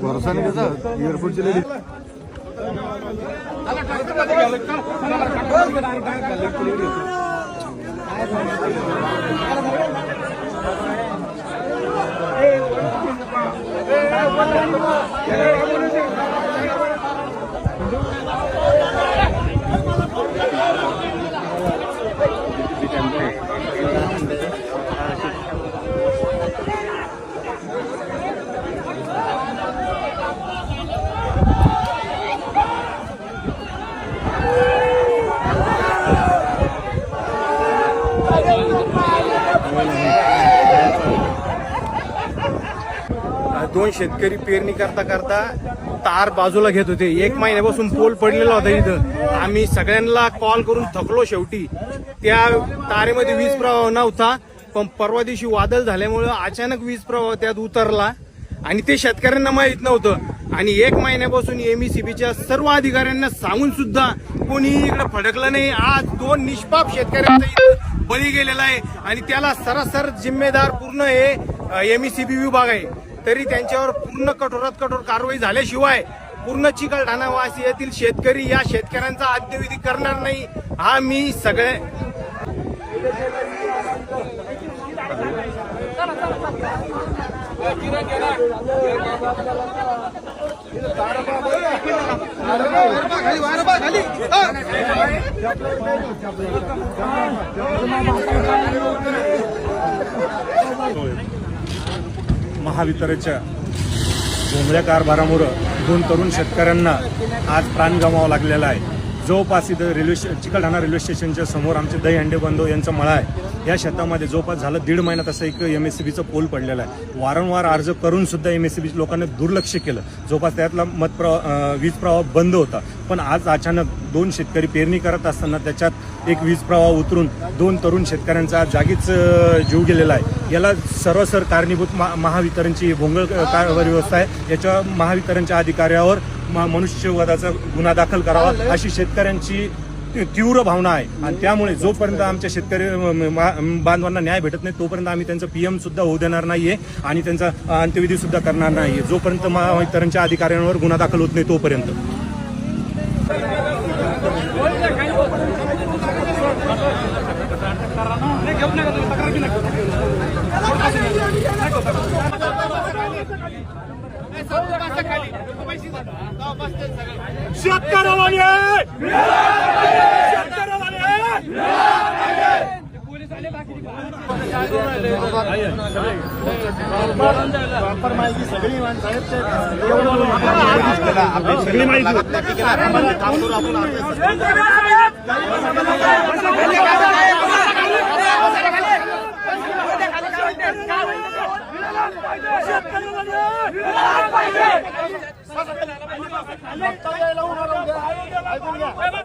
भरोसा नाही त्याचा एअरपोर्टची लेडी दोन शेतकरी पेरणी करता करता तार बाजूला घेत होते. एक महिन्यापासून पोल पडलेला होता इथं. आम्ही सगळ्यांना कॉल करून थकलो शेवटी. त्या तारेमध्ये वीज प्रवाह नव्हता पण परवा दिवशी वादळ झाल्यामुळं अचानक वीज प्रवाह त्यात उतरला आणि ते शेतकऱ्यांना माहीत नव्हतं. आणि एक महिन्यापासून एमईसीबीच्या सर्व अधिकाऱ्यांना सांगून सुद्धा कोणी इकडे फडकलं नाही. आज दोन निष्पाप शेतकऱ्यांचा इथं बळी गेलेला आहे आणि त्याला सरासर जिम्मेदार पूर्ण हे एमईसीबी विभाग आहे. तरी त्यांच्यावर पूर्ण कठोरात कठोर कारवाई झाल्याशिवाय पूर्ण चिकलठाणा येथील शेतकरी या शेतकऱ्यांचा अद्यविधी करणार नाही हा मी सगळे महावितरणच्या भोंगळ्या कारभारामुळं दोन तरुण शेतकऱ्यांना आज प्राण गमावा लागलेला आहे. जवळपास इथं रेल्वे चिकलठाणा रेल्वे स्टेशनच्या समोर आमचे दहीहंडे बंधव यांचा मळा आहे. या शेतामध्ये जवळपास झालं दीड महिना तसं एक एम एस सी बीचं पोल पडलेला आहे. वारंवार अर्ज करून सुद्धा एम एस सी बी लोकांनी दुर्लक्ष केलं. जवळपास त्यातला मत प्रवाह वीज प्रवाह बंद होता. पण आज अचानक दोन शेतकरी पेरणी करत असताना त्याच्यात एक वीज प्रवाह उतरून दोन तरुण शेतकऱ्यांचा जागीच जीव गेलेला आहे. याला सर्वसर कारणीभूत महा- महावितरणची भोंगळ व्यवस्था आहे. याच्या महावितरणच्या अधिकाऱ्यावर मनुष्यवधाचा गुन्हा दाखल करावा अशी शेतकऱ्यांची तीव्र भावना आहे. आणि त्यामुळे जोपर्यंत आमच्या शेतकरी बांधवांना न्याय भेटत नाही तोपर्यंत आम्ही त्यांचं पीएम सुद्धा होऊ देणार नाहीये आणि त्यांचा अंत्यविधी सुद्धा करणार नाहीये. जोपर्यंत महावितरणच्या अधिकाऱ्यांवर गुन्हा दाखल होत नाही तोपर्यंत. शेतकऱ्याला न्याय! वक्तव्याला होणार उद्या ऐकून घ्या